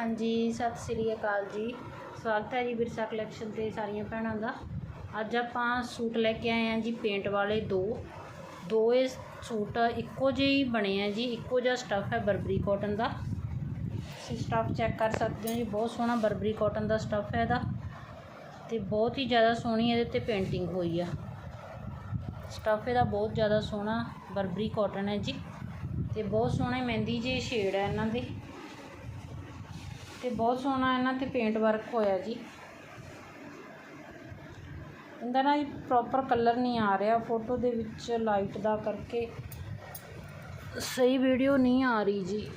ਹਾਂਜੀ, ਸਤਿ ਸ੍ਰੀ ਅਕਾਲ ਜੀ। ਸਵਾਗਤ ਹੈ ਜੀ ਵਿਰਸਾ ਕਲੈਕਸ਼ਨ ਤੇ ਸਾਰੀਆਂ ਭੈਣਾਂ ਦਾ। ਅੱਜ ਆਪਾਂ ਸੂਟ ਲੈ ਕੇ ਆਏ ਹਾਂ ਜੀ ਪੇਂਟ ਵਾਲੇ ਦੋ। ਦੋ ਇਹ ਸੂਟ ਇੱਕੋ ਜਿਹੇ ਹੀ ਬਣੇ ਆ ਜੀ, ਇੱਕੋ ਜਿਹਾ ਸਟੱਫ ਹੈ ਬਰਬਰੀ ਕਾਟਨ ਦਾ। ਤੁਸੀਂ ਸਟੱਫ ਚੈੱਕ ਕਰ ਸਕਦੇ ਹੋ ਜੀ, ਬਹੁਤ ਸੋਹਣਾ ਬਰਬਰੀ ਕਾਟਨ ਦਾ ਸਟੱਫ ਹੈ ਇਹਦਾ। ਤੇ ਬਹੁਤ ਹੀ ਜ਼ਿਆਦਾ ਸੋਹਣੀ ਇਹਦੇ ਤੇ ਪੇਂਟਿੰਗ ਹੋਈ ਆ। ਸਟੱਫ ਇਹਦਾ ਬਹੁਤ ਜ਼ਿਆਦਾ ਸੋਹਣਾ ਬਰਬਰੀ ਕਾਟਨ ਹੈ ਜੀ। ਤੇ ਬਹੁਤ ਸੋਹਣੇ ਮਹਿੰਦੀ ਜੀ ਸ਼ੇਡ ਹੈ ਇਹਨਾਂ ਦੇ। ਤੇ ਬਹੁਤ ਸੋਹਣਾ ਇਹਨਾਂ ਤੇ ਪੇਂਟ ਵਰਕ ਹੋਇਆ ਜੀ। ਇਹਦਾ ਨਾ ਪ੍ਰੋਪਰ ਕਲਰ ਨਹੀਂ ਆ ਰਿਹਾ ਫੋਟੋ ਦੇ ਵਿੱਚ ਲਾਈਟ ਦਾ ਕਰਕੇ ਸਹੀ ਵੀਡੀਓ ਨਹੀਂ ਆ ਰਹੀ ਜੀ।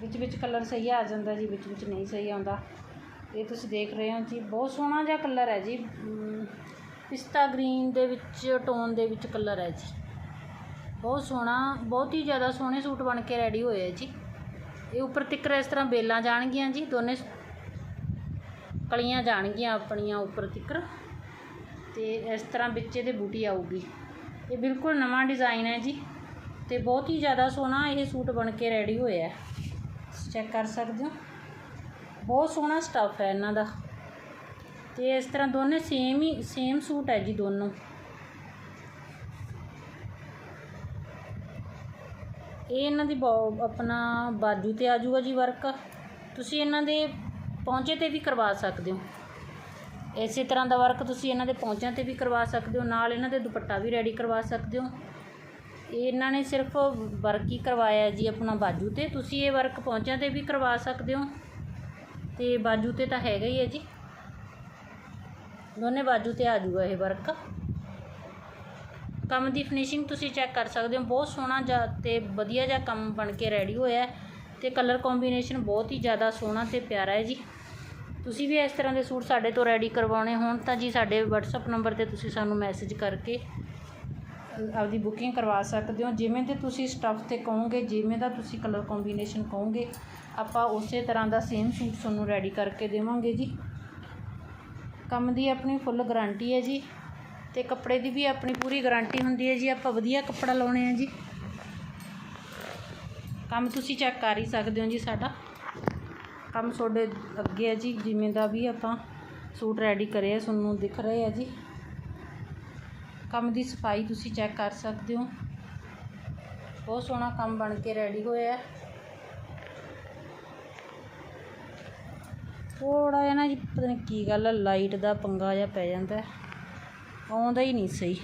ਵਿੱਚ ਵਿੱਚ ਕਲਰ ਸਹੀ ਆ ਜਾਂਦਾ ਜੀ, ਵਿੱਚ ਵਿੱਚ ਨਹੀਂ ਸਹੀ ਆਉਂਦਾ। ਇਹ ਤੁਸੀਂ ਦੇਖ ਰਹੇ ਹੋ ਜੀ, ਬਹੁਤ ਸੋਹਣਾ ਜਿਹਾ ਕਲਰ ਹੈ ਜੀ। ਪਿਸਤਾ ਗ੍ਰੀਨ ਦੇ ਵਿੱਚ ਟੋਨ ਦੇ ਵਿੱਚ ਕਲਰ ਹੈ ਜੀ। ਬਹੁਤ ਸੋਹਣਾ, ਬਹੁਤ ਹੀ ਜ਼ਿਆਦਾ ਸੋਹਣੇ ਸੂਟ ਬਣ ਕੇ ਰੈਡੀ ਹੋਏ ਹੈ ਜੀ। ਇਹ ਉੱਪਰ ਤਿੱਕਰ ਇਸ ਤਰ੍ਹਾਂ ਬੇਲਾਂ ਜਾਣਗੀਆਂ ਜੀ, ਦੋਨੇ ਕਲੀਆਂ ਜਾਣਗੀਆਂ ਆਪਣੀਆਂ ਉੱਪਰ ਤਿੱਕਰ। ਤੇ ਇਸ ਤਰ੍ਹਾਂ ਵਿੱਚ ਇਹਦੇ ਬੂਟੀ ਆਊਗੀ। ਇਹ ਬਿਲਕੁਲ ਨਵਾਂ ਡਿਜ਼ਾਈਨ ਹੈ ਜੀ ਤੇ ਬਹੁਤ ਹੀ ਜ਼ਿਆਦਾ ਸੋਹਣਾ ਇਹ ਸੂਟ ਬਣ ਕੇ ਰੈਡੀ ਹੋਇਆ। ਚੈੱਕ ਕਰ ਸਕਦੇ ਹੋ। ਬਹੁਤ ਸੋਹਣਾ ਸਟੱਫ ਹੈ ਇਹਨਾਂ ਦਾ। ਤੇ ਇਸ ਤਰ੍ਹਾਂ ਦੋਨੇ ਸੇਮ ਹੀ ਸੇਮ ਸੂਟ ਹੈ ਜੀ ਦੋਨੋਂ। ਇਹ ਇਹਨਾਂ ਦੀ ਬੋ- ਆਪਣਾ ਬਾਜੂ ਤੇ ਆ ਜਾਊਗਾ ਜੀ ਵਰਕ ਤੁਸੀਂ ਇਹਨਾਂ ਦੇ ਪੌਂਚੇ ਤੇ ਵੀ ਕਰਵਾ ਸਕਦੇ ਹੋ। ਇਸੇ ਤਰ੍ਹਾਂ ਦਾ ਵਰਕ ਤੁਸੀਂ ਇਹਨਾਂ ਦੇ ਪੌਂਚਿਆਂ ਤੇ ਵੀ ਕਰਵਾ ਸਕਦੇ ਹੋ। ਨਾਲ ਇਹਨਾਂ ਦੇ ਦੁਪੱਟਾ ਵੀ ਰੈਡੀ ਕਰਵਾ ਸਕਦੇ ਹੋ। ਇਹਨਾਂ ਨੇ ਸਿਰਫ ਵਰਕ ਹੀ ਕਰਵਾਇਆ ਜੀ ਆਪਣਾ ਬਾਜੂ ਤੇ। ਤੁਸੀਂ ਇਹ ਵਰਕ ਪੌਂਚਿਆਂ ਤੇ ਵੀ ਕਰਵਾ ਸਕਦੇ ਹੋ। ਤੇ ਬਾਜੂ ਤੇ ਤਾਂ ਹੈਗਾ ਹੀ ਹੈ ਜੀ। ਦੋਨੇ ਬਾਜੂ ਤੇ ਆ ਜਾਊਗਾ ਇਹ ਵਰਕ ਕੰਮ ਦੀ ਫਿਨਿਸ਼ਿੰਗ ਤੁਸੀਂ ਚੈੱਕ ਕਰ ਸਕਦੇ ਹੋ। ਬਹੁਤ ਸੋਹਣਾ ਜਿਹਾ ਤੇ ਵਧੀਆ ਜਿਹਾ ਕੰਮ ਬਣ ਕੇ ਰੈਡੀ ਹੋਇਆ ਹੈ ਤੇ ਕਲਰ ਕੰਬੀਨੇਸ਼ਨ ਬਹੁਤ ਹੀ ਜ਼ਿਆਦਾ ਸੋਹਣਾ ਤੇ ਪਿਆਰਾ ਹੈ ਜੀ। ਤੁਸੀਂ ਵੀ ਇਸ ਤਰ੍ਹਾਂ ਦੇ ਸੂਟ ਸਾਡੇ ਤੋਂ ਰੈਡੀ ਕਰਵਾਉਣੇ ਹੋਣ ਤਾਂ ਜੀ ਸਾਡੇ WhatsApp ਨੰਬਰ ਤੇ ਤੁਸੀਂ ਸਾਨੂੰ ਮੈਸੇਜ ਕਰਕੇ ਆਪਦੀ ਬੁਕਿੰਗ ਕਰਵਾ ਸਕਦੇ ਹੋ। ਜਿਵੇਂ ਦੇ ਤੁਸੀਂ ਸਟੱਫ ਤੇ ਕਹੋਗੇ, ਜਿਵੇਂ ਦਾ ਤੁਸੀਂ ਕਲਰ ਕੰਬੀਨੇਸ਼ਨ ਕਹੋਗੇ, ਆਪਾਂ ਉਸੇ ਤਰ੍ਹਾਂ ਦਾ ਸੇਮ ਸੂਟ ਤੁਹਾਨੂੰ ਰੈਡੀ ਕਰਕੇ ਦੇਵਾਂਗੇ ਜੀ। ਕੰਮ ਦੀ ਆਪਣੀ ਫੁੱਲ ਗਾਰੰਟੀ ਹੈ ਜੀ। ਤੇ ਕੱਪੜੇ ਦੀ ਵੀ ਆਪਣੀ ਪੂਰੀ ਗਾਰੰਟੀ ਹੁੰਦੀ ਹੈ ਜੀ, ਆਪਾਂ ਵਧੀਆ ਕੱਪੜਾ ਲਾਉਣੇ ਆ ਜੀ। ਕੰਮ ਤੁਸੀਂ ਚੈੱਕ ਕਰ ਹੀ ਸਕਦੇ ਹੋ ਜੀ ਸਾਡਾ। ਕੰਮ ਤੁਹਾਡੇ ਅੱਗੇ ਹੈ ਜੀ, ਜਿਵੇਂ ਦਾ ਵੀ ਆਪਾਂ ਸੂਟ ਰੈਡੀ ਕਰਿਆ ਤੁਹਾਨੂੰ ਦਿਖ ਰਹੇ ਆ ਜੀ। ਕੰਮ ਦੀ ਸਫ਼ਾਈ ਤੁਸੀਂ ਚੈੱਕ ਕਰ ਸਕਦੇ ਹੋ। ਬਹੁਤ ਸੋਹਣਾ ਕੰਮ ਬਣ ਕੇ ਰੈਡੀ ਹੋਇਆ ਹੈ। ਥੋੜਾ ਜਿਹਾ ਨਾ ਜੀ, ਪਤਾ ਨਹੀਂ ਕੀ ਗੱਲ ਹੈ ਲਾਈਟ ਦਾ ਪੰਗਾ ਜਿਹਾ ਪੈ ਜਾਂਦਾ ਹੈ। ਆਉਂਦਾ ਹੀ ਨਹੀਂ ਸਹੀ।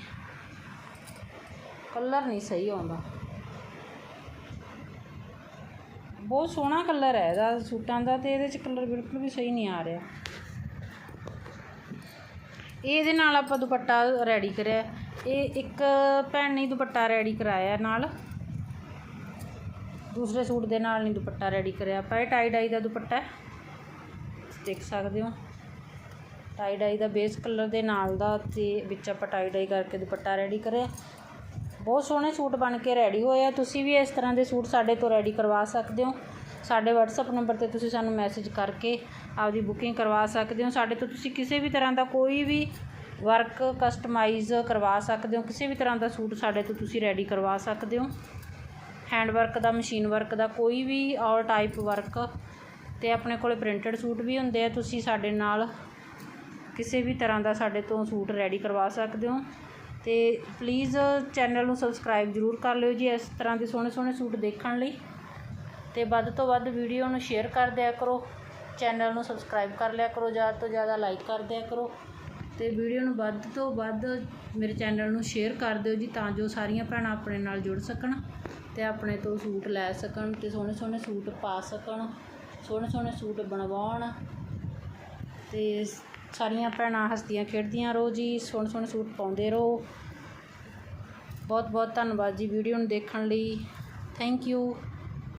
ਕਲਰ ਨਹੀਂ ਸਹੀ ਆਉਂਦਾ। ਬਹੁਤ ਸੋਹਣਾ ਕਲਰ ਹੈ ਇਹਦਾ, ਸੂਟਾਂ ਦਾ ਤੇ ਇਹਦੇ ਚ ਕਲਰ ਬਿਲਕੁਲ ਵੀ ਸਹੀ ਨਹੀਂ ਆ ਰਿਹਾ। ਇਹਦੇ ਨਾਲ ਆਪਾਂ ਦੁਪੱਟਾ ਰੈਡੀ ਕਰਿਆ। ਇਹ ਇੱਕ ਭੈਣ ਨੇ ਦੁਪੱਟਾ ਰੈਡੀ ਕਰਾਇਆ ਨਾਲ। ਦੂਸਰੇ ਸੂਟ ਦੇ ਨਾਲ ਨਹੀਂ ਦੁਪੱਟਾ ਰੈਡੀ ਕਰਿਆ। ਆਪਾਂ ਇਹ ਟਾਈ ਡਾਈ ਦਾ ਦੁਪੱਟਾ ਦੇਖ ਸਕਦੇ ਹੋ। ਟਾਈ ਡਾਈ ਦਾ ਬੇਸ ਕਲਰ ਦੇ ਨਾਲ ਦਾ ਤੇ ਵਿੱਚ ਆਪਾਂ ਟਾਈ ਡਾਈ ਕਰਕੇ ਦੁਪੱਟਾ ਰੈਡੀ ਕਰਿਆ। ਬਹੁਤ ਸੋਹਣੇ ਸੂਟ ਬਣ ਕੇ ਰੈਡੀ ਹੋਏ ਆ। ਤੁਸੀਂ ਵੀ ਇਸ ਤਰ੍ਹਾਂ ਦੇ ਸੂਟ ਸਾਡੇ ਤੋਂ ਰੈਡੀ ਕਰਵਾ ਸਕਦੇ ਹੋ। ਸਾਡੇ WhatsApp ਨੰਬਰ ਤੇ ਤੁਸੀਂ ਸਾਨੂੰ ਮੈਸੇਜ ਕਰਕੇ ਆਪਦੀ ਬੁਕਿੰਗ ਕਰਵਾ ਸਕਦੇ ਹੋ। ਸਾਡੇ ਤੋਂ ਤੁਸੀਂ ਕਿਸੇ ਵੀ ਤਰ੍ਹਾਂ ਦਾ ਕੋਈ ਵੀ ਵਰਕ ਕਸਟਮਾਈਜ਼ ਕਰਵਾ ਸਕਦੇ ਹੋ। ਕਿਸੇ ਵੀ ਤਰ੍ਹਾਂ ਦਾ ਸੂਟ ਸਾਡੇ ਤੋਂ ਤੁਸੀਂ ਰੈਡੀ ਕਰਵਾ ਸਕਦੇ ਹੋ। ਹੈਂਡ ਵਰਕ ਦਾ ਮਸ਼ੀਨ ਵਰਕ ਦਾ, ਕੋਈ ਵੀ ਔਰ ਟਾਈਪ ਵਰਕ ਤੇ ਆਪਣੇ ਕੋਲੇ ਪ੍ਰਿੰਟਡ ਸੂਟ ਵੀ ਹੁੰਦੇ ਆ। ਤੁਸੀਂ ਸਾਡੇ ਨਾਲ ਕਿਸੇ ਵੀ ਤਰ੍ਹਾਂ ਦਾ ਸਾਡੇ ਤੋਂ ਸੂਟ ਰੈਡੀ ਕਰਵਾ ਸਕਦੇ ਹੋ। ਅਤੇ ਪਲੀਜ਼ ਚੈਨਲ ਨੂੰ ਸਬਸਕ੍ਰਾਈਬ ਜ਼ਰੂਰ ਕਰ ਲਿਓ ਜੀ ਇਸ ਤਰ੍ਹਾਂ ਦੇ ਸੋਹਣੇ ਸੋਹਣੇ ਸੂਟ ਦੇਖਣ ਲਈ। ਅਤੇ ਵੱਧ ਤੋਂ ਵੱਧ ਵੀਡੀਓ ਨੂੰ ਸ਼ੇਅਰ ਕਰ ਦਿਆ ਕਰੋ। ਚੈਨਲ ਨੂੰ ਸਬਸਕ੍ਰਾਈਬ ਕਰ ਲਿਆ ਕਰੋ, ਜ਼ਿਆਦਾ ਤੋਂ ਜ਼ਿਆਦਾ ਲਾਈਕ ਕਰ ਦਿਆ ਕਰੋ। ਅਤੇ ਵੀਡੀਓ ਨੂੰ ਵੱਧ ਤੋਂ ਵੱਧ ਮੇਰੇ ਚੈਨਲ ਨੂੰ ਸ਼ੇਅਰ ਕਰ ਦਿਓ ਜੀ ਤਾਂ ਜੋ ਸਾਰੀਆਂ ਭੈਣਾਂ ਆਪਣੇ ਨਾਲ ਜੁੜ ਸਕਣ ਅਤੇ ਆਪਣੇ ਤੋਂ ਸੂਟ ਲੈ ਸਕਣ ਅਤੇ ਸੋਹਣੇ ਸੋਹਣੇ ਸੂਟ ਪਾ ਸਕਣ, ਸੋਹਣੇ ਸੋਹਣੇ ਸੂਟ ਬਣਵਾਉਣ। ਅਤੇ ਸਾਰੀਆਂ ਭੈਣਾਂ ਹੱਸਦੀਆਂ ਖੇਡਦੀਆਂ ਰਹੋ ਜੀ ਸੋਹਣੇ ਸੋਹਣੇ ਸੂਟ ਪਾਉਂਦੇ ਰਹੋ। ਬਹੁਤ ਬਹੁਤ ਧੰਨਵਾਦ ਜੀ ਵੀਡੀਓ ਨੂੰ ਦੇਖਣ ਲਈ। Thank you